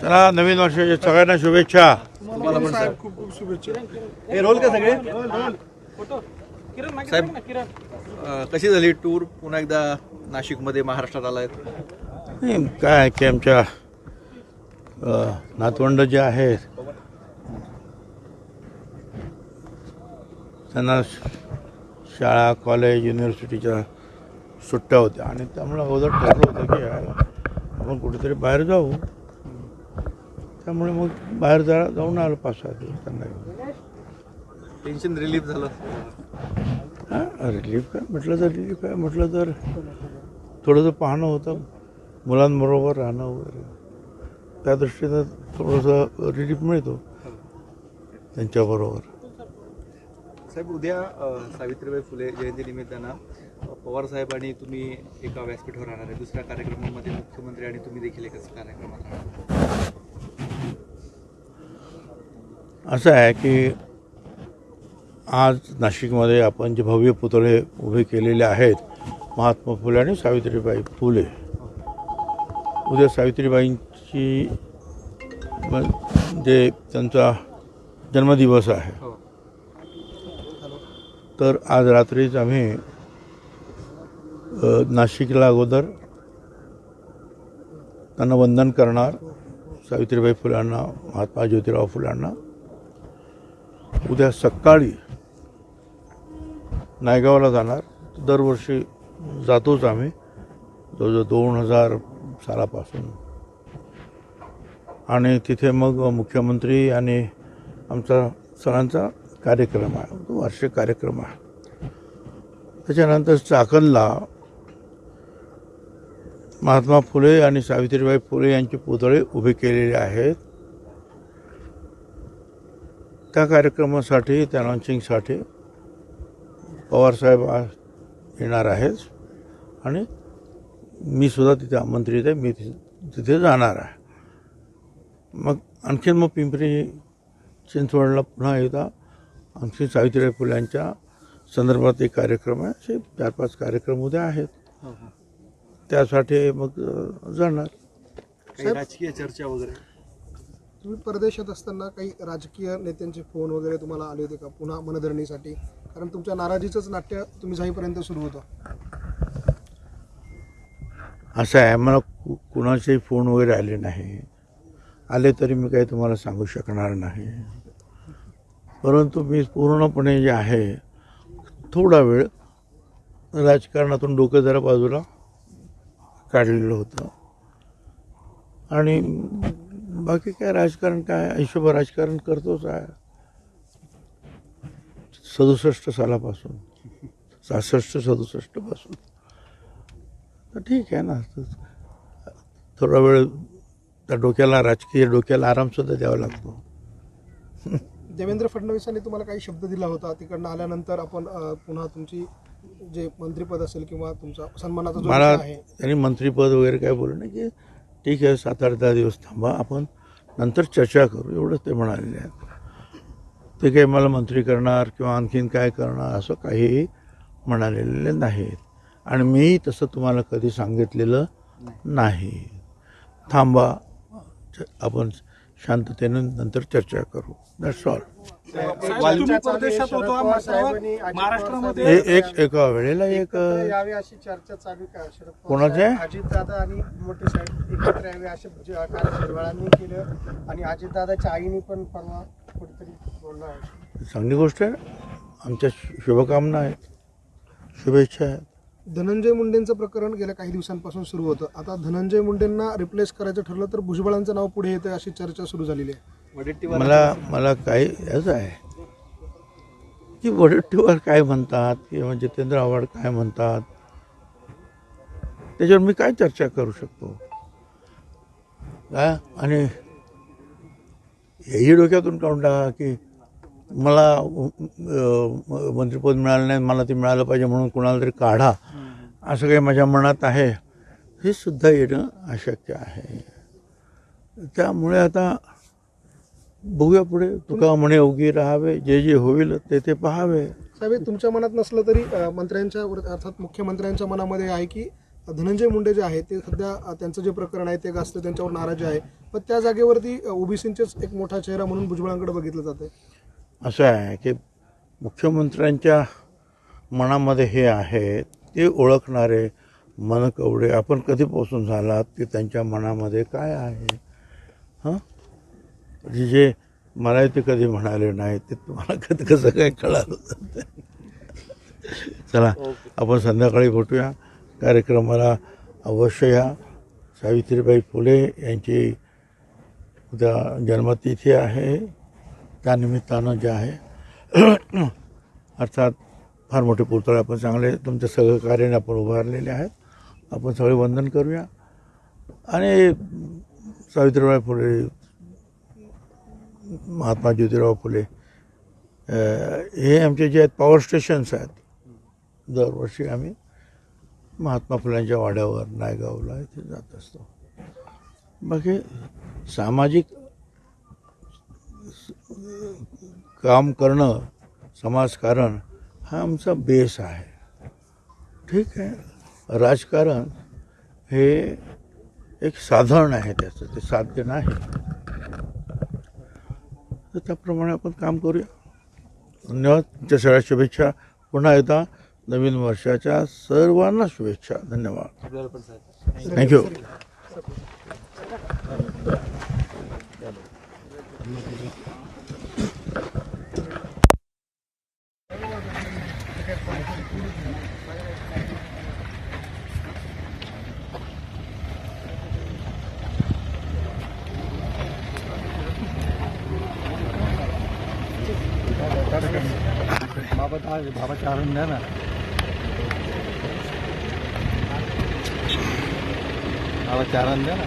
चला नवीन वर्षाच्या सगळ्यांना शुभेच्छा. तुम्हाला पण साहेब खूप खूप शुभेच्छा. हे रोल का सगळे? साहेब कशी झाली टूर पुन्हा एकदा नाशिकमध्ये महाराष्ट्रात आलाय काय आहे की आमच्या नातवंड जे आहेत त्यांना शाळा कॉलेज युनिव्हर्सिटीच्या सुट्ट्या होत्या. आणि त्यामुळे अगोदर ठरलं होतं की यायला. आपण कुठेतरी बाहेर जाऊ. त्यामुळे मग बाहेर जा जाऊन आलो पाच सहा दिवस त्यांना. टेन्शन रिलीफ झालं. हां रिलीफ काय? म्हटलं तर रिलीफ काय म्हटलं तर थोडंसं पाहणं होतं. मुलांबरोबर राहणं वगैरे. त्या दृष्टीनं थोडंसं रिलीफ मिळतो. त्यांच्याबरोबर. साहेब उद्या सावित्रीबाई फुले जयंती निमित्तानं पवार साहेब आणि तुम्ही एका व्यासपीठावर राहणार आहे. दुसऱ्या कार्यक्रमामध्ये मुख्यमंत्री आणि तुम्ही देखील एकाच कार्यक्रमात राहणार असं आहे की आज नाशिकमध्ये आपण जे भव्य पुतळे उभे केलेले आहेत महात्मा फुले आणि सावित्रीबाई फुले. उद्या सावित्रीबाईंची जे त्यांचा जन्मदिवस आहे. हो. तर आज रात्रीच आम्ही नाशिकला अगोदर त्यांना वंदन करणार सावित्रीबाई फुलांना महात्मा ज्योतिराव फुलांना उद्या सकाळी नायगावला जाणार. दरवर्षी जातोच आम्ही. जवळजवळ दोन हजार सालापासून. आणि तिथे मग मुख्यमंत्री आणि आमचा सणांचा कार्यक्रम आहे. तो वार्षिक कार्यक्रम आहे. त्याच्यानंतर चाकणला महात्मा फुले आणि सावित्रीबाई फुले यांचे पुतळे उभे केलेले आहेत. त्या कार्यक्रमासाठी त्या लॉन्चिंगसाठी पवारसाहेब येणार आहेत. आणि मी सुद्धा तिथे आमंत्रित आहे. मी तिथे तिथे जाणार आहे. मग आणखीन मग पिंपरी चिंचवडला पुन्हा एकदा आणखी सावित्रीबाई फुल्यांच्या संदर्भात एक कार्यक्रम आहे. असे चार पाच कार्यक्रम उद्या आहेत. हो, हो. त्यासाठी मग जाणार. काही राजकीय चर्चा वगैरे? तुम्ही परदेशात असताना काही राजकीय नेत्यांचे फोन वगैरे तुम्हाला आले होते का पुन्हा मनधरणीसाठी? कारण तुमच्या नाराजीचंच नाट्य तुम्ही जाईपर्यंत सुरू होतं. असं आहे मला कु कुणाचेही फोन वगैरे आले नाही. आले तरी मी काही तुम्हाला सांगू शकणार नाही. परंतु मी पूर्णपणे जे आहे थोडा वेळ राजकारणातून डोकं जरा बाजूला काढलेलं होतं. आणि बाकी काय राजकारण काय हिशोब राजकारण करतोच आहे. सदुसष्ट सालापासून सहासष्ट सदुसष्टपासून तर ठीक आहे ना. थोडा वेळ त्या डोक्याला राजकीय डोक्याला आरामसुद्धा द्यावा लागतो. देवेंद्र फडणवीसांनी तुम्हाला काही शब्द दिला होता? तिकडनं आल्यानंतर आपण पुन्हा तुमची जे मंत्रिपद असेल किंवा तुमचा सन्मानाचा जो मला आहे. त्यांनी मंत्रीपद वगैरे काय बोललं नाही की ठीक आहे सात आठ दहा दिवस थांबा आपण नंतर चर्चा करू एवढंच ते म्हणालेले आहेत. ते काही मला मंत्री करणार किंवा आणखीन काय करणार असं काहीही म्हणालेले नाहीत. आणि मी तसं तुम्हाला कधी सांगितलेलं नाही. थांबा आपण शांततेने नंतर चर्चा करू. दॅट्स ऑल तुम्ही परदेशात होता मात्र महाराष्ट्रामध्ये. एक एका वेळेला एक यावे अशी चर्चा चालू आहे का शरद कोणाचे? अजितदादा आणि मोठे साहेब एकत्र यावे असे जे कार्य शेरवाळांनी केलं आणि अजितदादाच्या आईने पण परवा कुठेतरी बोललं आहे. चांगली गोष्ट आहे. आमच्या शुभकामना आहेत. शुभेच्छा आहेत. धनंजय मुंडेंचं प्रकरण गेल्या काही दिवसांपासून सुरू होतं. आता धनंजय मुंडेंना रिप्लेस करायचं ठरलं तर भुजबळांचं नाव पुढे येतं अशी चर्चा सुरू झालेली आहे. मला मला काय याचं आहे. की वडट्टीवर काय म्हणतात? किंवा जितेंद्र आव्हाड काय म्हणतात? त्याच्यावर मी काय चर्चा करू शकतो? काय आणि हेही डोक्यातून काढून टाका की मला मंत्रिपद मिळालं नाही मला ते मिळालं पाहिजे म्हणून कुणाला तरी काढा. असं काही माझ्या मनात आहे. हे सुद्धा येणं अशक्य आहे. त्यामुळे आता बघूया पुढे. तुका म्हणे उगी राहावे जे जे होईल ते ते पाहावे. साहेब तुमच्या मनात नसलं तरी मंत्र्यांच्या अर्थात मुख्यमंत्र्यांच्या मनामध्ये आहे की धनंजय मुंडे जे आहे ते सध्या त्यांचं जे प्रकरण आहे ते गाजतं त्यांच्यावर नाराजी आहे. पण त्या जागेवरती ओबीसींचेच एक मोठा चेहरा म्हणून भुजबळांकडे बघितलं जाते असं आहे की मुख्यमंत्र्यांच्या मनामध्ये हे आहे ते ओळखणारे मनकवडे आपण कधीपासून झालात की त्यांच्या मनामध्ये काय आहे? हां? म्हणजे जे मला ते कधी म्हणाले नाही ते तुम्हाला कधी कसं काय कळालं? चला आपण संध्याकाळी भेटूया. कार्यक्रमाला अवश्य या. सावित्रीबाई फुले यांची उद्या जन्मतिथी आहे. त्यानिमित्तानं जे आहे. अर्थात फार मोठे पुतळे आपण चांगले तुमच्या सहकार्याने आपण उभारलेले आहेत. आपण सगळे वंदन करूया. आणि सावित्रीबाई फुले महात्मा ज्योतिराव फुले हे आमचे जे आहेत पॉवर स्टेशन्स आहेत. दरवर्षी आम्ही महात्मा फुल्यांच्या वाड्यावर नायगावला इथे जात असतो. बाकी सामाजिक काम करणं समाजकारण हा आमचा बेस आहे. ठीक आहे. राजकारण हे एक साधन आहे त्याचं. ते साध्य नाही. तर त्याप्रमाणे आपण काम करूया. धन्यवाद. तुमच्या सगळ्या शुभेच्छा. पुन्हा एकदा नवीन वर्षाच्या सर्वांना शुभेच्छा. धन्यवाद. Thank you Thank you. थँक्यू बाबा बाबा चारण द्या ना बाबा चारण द्या ना